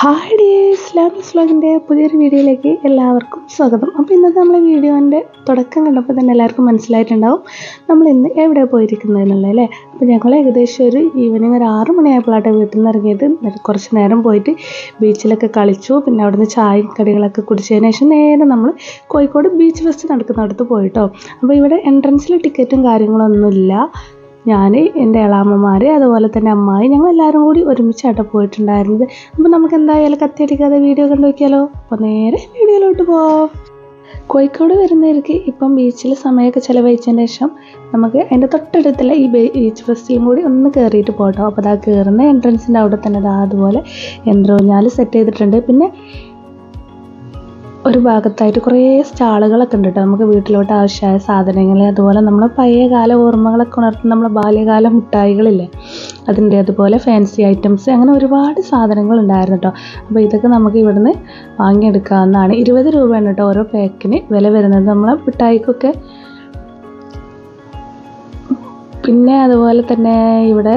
Hi dears Lami's വ്ലോഗിന്റെ പുതിയൊരു വീഡിയോയിലേക്ക് എല്ലാവർക്കും സ്വാഗതം. അപ്പോൾ ഇന്നത്തെ നമ്മളെ വീഡിയോന്റെ തുടക്കം കണ്ടപ്പോൾ തന്നെ എല്ലാവർക്കും മനസ്സിലായിട്ടുണ്ടാവും നമ്മൾ ഇന്ന് എവിടെ പോയിരിക്കുന്നതെന്നുള്ളത് അല്ലേ? അപ്പോൾ ഞങ്ങൾ ഏകദേശം ഒരു ഈവനിങ് ഒരു ആറ് മണിയായപ്പോഴാട്ടെ വീട്ടിൽ നിന്ന് ഇറങ്ങിയത്. കുറച്ച് നേരം പോയിട്ട് ബീച്ചിലൊക്കെ കളിച്ചു. പിന്നെ അവിടെ നിന്ന് ചായ കടികളൊക്കെ കുടിച്ചതിന് ശേഷം നേരെ നമ്മൾ കോഴിക്കോട് ബീച്ച് ഫെസ്റ്റ് നടക്കുന്നിടത്ത് പോയിട്ടോ. അപ്പോൾ ഇവിടെ എൻട്രൻസിൽ ടിക്കറ്റും കാര്യങ്ങളൊന്നുമില്ല. ഞാൻ എന്റെ ഇളാമ്മമാർ അതുപോലെ തന്നെ അമ്മായി ഞങ്ങൾ എല്ലാവരും കൂടി ഒരുമിച്ചായിട്ട് പോയിട്ടുണ്ടായിരുന്നത്. അപ്പോൾ നമുക്ക് എന്തായാലും കത്തിയടിക്കാതെ വീഡിയോ കണ്ടു നോക്കിയാലോ? അപ്പോൾ നേരെ വീഡിയോയിലോട്ട് പോവാം. കോഴിക്കോട് വരുന്നവർക്ക് ഇപ്പം ബീച്ചിൽ സമയമൊക്കെ ചിലവഴിച്ചതിന് ശേഷം നമുക്ക് അതിന്റെ തൊട്ടടുത്തുള്ള ഈ ബീച്ച് ഫെസ്റ്റിലും കൂടി ഒന്ന് കയറിയിട്ട് പോട്ടോ. അപ്പോൾ അതാ കയറുന്ന എൻട്രൻസിന്റെ അവിടെ തന്നെ അതാ അതുപോലെ യന്ത്രൂഞ്ഞാൽ സെറ്റ് ചെയ്തിട്ടുണ്ട്. പിന്നെ ഒരു ഭാഗത്തായിട്ട് കുറേ സ്റ്റാളുകളൊക്കെ ഉണ്ട് കേട്ടോ. നമുക്ക് വീട്ടിലോട്ട് ആവശ്യമായ സാധനങ്ങൾ അതുപോലെ നമ്മളെ പഴയ കാല ഓർമ്മകളൊക്കെ ഉണർത്തുന്ന നമ്മളെ ബാല്യകാല മുട്ടായികളില്ലേ അതിന്റെ അതുപോലെ ഫാൻസി ഐറ്റംസ് അങ്ങനെ ഒരുപാട് സാധനങ്ങൾ ഉണ്ടായിരുന്നു കേട്ടോ. അപ്പോൾ ഇതൊക്കെ നമുക്ക് ഇവിടുന്ന് വാങ്ങിയെടുക്കാവുന്നതാണ്. ഇരുപത് രൂപയാണ് കേട്ടോ ഓരോ പാക്കിന് വില വരുന്നത്. നമ്മളെ മിഠായിക്കൊക്കെ പിന്നെ അതുപോലെ തന്നെ ഇവിടെ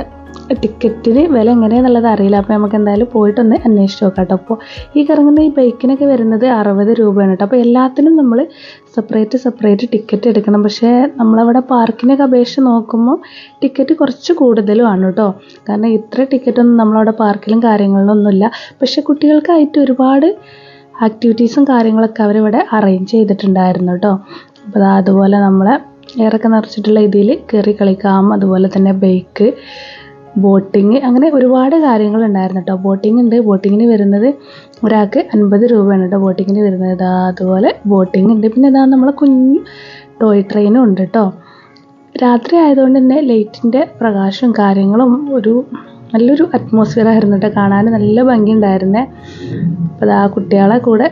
ടിക്കറ്റിന് വില എങ്ങനെയാണെന്നുള്ളത് അറിയില്ല. അപ്പോൾ നമുക്ക് എന്തായാലും പോയിട്ടൊന്ന് അന്വേഷിച്ച് നോക്കാം കേട്ടോ. അപ്പോൾ ഈ കറങ്ങുന്ന ഈ ബൈക്കിനൊക്കെ വരുന്നത് അറുപത് രൂപയാണ് കേട്ടോ. അപ്പോൾ എല്ലാത്തിനും നമ്മൾ സെപ്പറേറ്റ് സെപ്പറേറ്റ് ടിക്കറ്റ് എടുക്കണം. പക്ഷേ നമ്മളവിടെ പാർക്കിനൊക്കെ അപേക്ഷിച്ച് നോക്കുമ്പോൾ ടിക്കറ്റ് കുറച്ച് കൂടുതലുമാണ് കേട്ടോ. കാരണം ഇത്ര ടിക്കറ്റൊന്നും നമ്മളവിടെ പാർക്കിലും കാര്യങ്ങളിലൊന്നുമില്ല. പക്ഷേ കുട്ടികൾക്കായിട്ട് ഒരുപാട് ആക്ടിവിറ്റീസും കാര്യങ്ങളൊക്കെ അവരിവിടെ അറേഞ്ച് ചെയ്തിട്ടുണ്ടായിരുന്നു കേട്ടോ. അപ്പോൾ അതുപോലെ നമ്മളെ എയറൊക്കെ നിറച്ചിട്ടുള്ള ഇതിൽ കയറി കളിക്കാം. അതുപോലെ തന്നെ ബൈക്ക് ബോട്ടിങ് അങ്ങനെ ഒരുപാട് കാര്യങ്ങളുണ്ടായിരുന്നു കേട്ടോ ബോട്ടിംഗ് ഉണ്ട്. ബോട്ടിങ്ങിന് വരുന്നത് ഒരാൾക്ക് അൻപത് രൂപയാണ് കേട്ടോ ബോട്ടിങ്ങിന് വരുന്നത്. ഇതാ അതുപോലെ ബോട്ടിംഗ് ഉണ്ട്. പിന്നെ ഇതാ നമ്മളെ കുഞ്ഞു ടോയ് ട്രെയിനും ഉണ്ട് കേട്ടോ രാത്രി ആയതുകൊണ്ട് തന്നെ ലൈറ്റിന്റെ പ്രകാശവും കാര്യങ്ങളും ഒരു നല്ലൊരു അറ്റ്മോസ്ഫിയർ ആയിരുന്നു കേട്ടോ കാണാൻ നല്ല ഭംഗി ഉണ്ടായിരുന്നേ. അപ്പോൾ ആ കുട്ടികളെ കൂടെ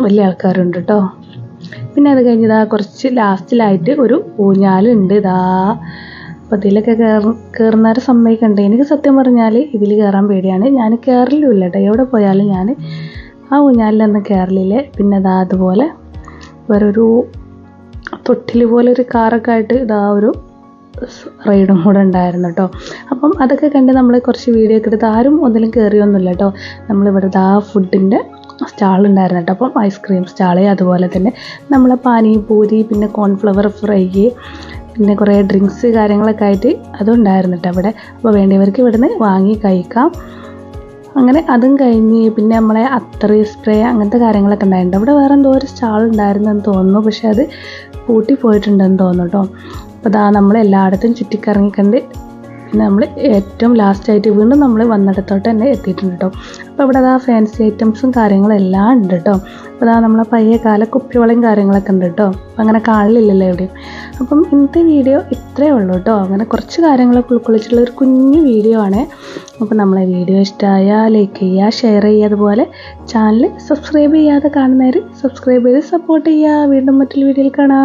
വലിയ ആൾക്കാരുണ്ട് കേട്ടോ പിന്നെ അത് കഴിഞ്ഞ് ഇതാ കുറച്ച് ലാസ്റ്റിലായിട്ട് ഒരു ഊഞ്ഞാലുണ്ട്. ഇതാ അപ്പോൾ ഇതിലൊക്കെ കയറും കയറുന്നവരെ സമ്മതിക്കണ്ടേ? എനിക്ക് സത്യം പറഞ്ഞാൽ ഇതിൽ കയറാൻ പേടിയാണ്. ഞാൻ കയറലുമില്ല കേട്ടോ എവിടെ പോയാലും ഞാൻ ആ ഊഞ്ഞാലിലൊന്നും കയറലില്ല പിന്നെ അതാ അതുപോലെ വേറൊരു തൊട്ടിൽ പോലെ ഒരു കാറൊക്കെ ആയിട്ട് ഇതാ ഒരു റൈഡും കൂടെ ഉണ്ടായിരുന്നു കേട്ടോ അപ്പം അതൊക്കെ കണ്ട് നമ്മൾ കുറച്ച് വീഡിയോ ഒക്കെ എടുത്ത് ആരും ഒന്നിലും കയറിയൊന്നുമില്ല കേട്ടോ നമ്മളിവിടെ ഇതാ ഫുഡിന്റെ സ്റ്റാൾ ഉണ്ടായിരുന്നു കേട്ടോ അപ്പം ഐസ്ക്രീം സ്റ്റാൾ അതുപോലെ തന്നെ നമ്മളെ പാനിപൂരി പിന്നെ കോൺഫ്ലവർ ഫ്രൈ പിന്നെ കുറേ ഡ്രിങ്ക്സ് കാര്യങ്ങളൊക്കെ ആയിട്ട് അതുണ്ടായിരുന്നു കേട്ടോ അവിടെ. അപ്പോൾ വേണ്ടിയവർക്ക് ഇവിടുന്ന് വാങ്ങി കഴിക്കാം. അങ്ങനെ അതും കഴിഞ്ഞ് പിന്നെ നമ്മളെ അത്തറി സ്പ്രേ അങ്ങനത്തെ കാര്യങ്ങളൊക്കെ ഉണ്ടായിട്ടുണ്ട് അവിടെ വേറെ എന്തോ ഒരു സ്റ്റാൾ ഉണ്ടായിരുന്നെന്ന് തോന്നുന്നു. പക്ഷേ അത് പൂട്ടി പോയിട്ടുണ്ടെന്ന് തോന്നുന്നു കേട്ടോ അപ്പോൾ അതാ നമ്മൾ എല്ലായിടത്തും ചുറ്റിക്കറങ്ങിക്കണ്ട് പിന്നെ നമ്മൾ ഏറ്റവും ലാസ്റ്റായിട്ട് വീണ്ടും നമ്മൾ വന്നിടത്തോട്ട് തന്നെ എത്തിയിട്ടുണ്ട് കേട്ടോ അപ്പോൾ ഇവിടെ അതാ ഫാൻസി ഐറ്റംസും കാര്യങ്ങളും എല്ലാം ഉണ്ട് കേട്ടോ അപ്പോൾ അതാ നമ്മളെ പയ്യ കാല കുപ്പിവളയും കാര്യങ്ങളൊക്കെ ഉണ്ട് കേട്ടോ അപ്പം അങ്ങനെ കാണില്ലല്ലോ എവിടെയും. അപ്പം ഇന്നത്തെ വീഡിയോ ഇത്രയേ ഉള്ളൂ കേട്ടോ അങ്ങനെ കുറച്ച് കാര്യങ്ങളൊക്കെ ഉൾക്കൊള്ളിച്ചുള്ള ഒരു കുഞ്ഞു വീഡിയോ ആണ്. അപ്പോൾ നമ്മളെ വീഡിയോ ഇഷ്ടമായ ലൈക്ക് ചെയ്യുക ഷെയർ ചെയ്യുക. അതുപോലെ ചാനൽ സബ്സ്ക്രൈബ് ചെയ്യാതെ കാണുന്നവർ സബ്സ്ക്രൈബ് ചെയ്ത് സപ്പോർട്ട് ചെയ്യുക. വീണ്ടും മറ്റൊരു വീഡിയോയിൽ കാണാം.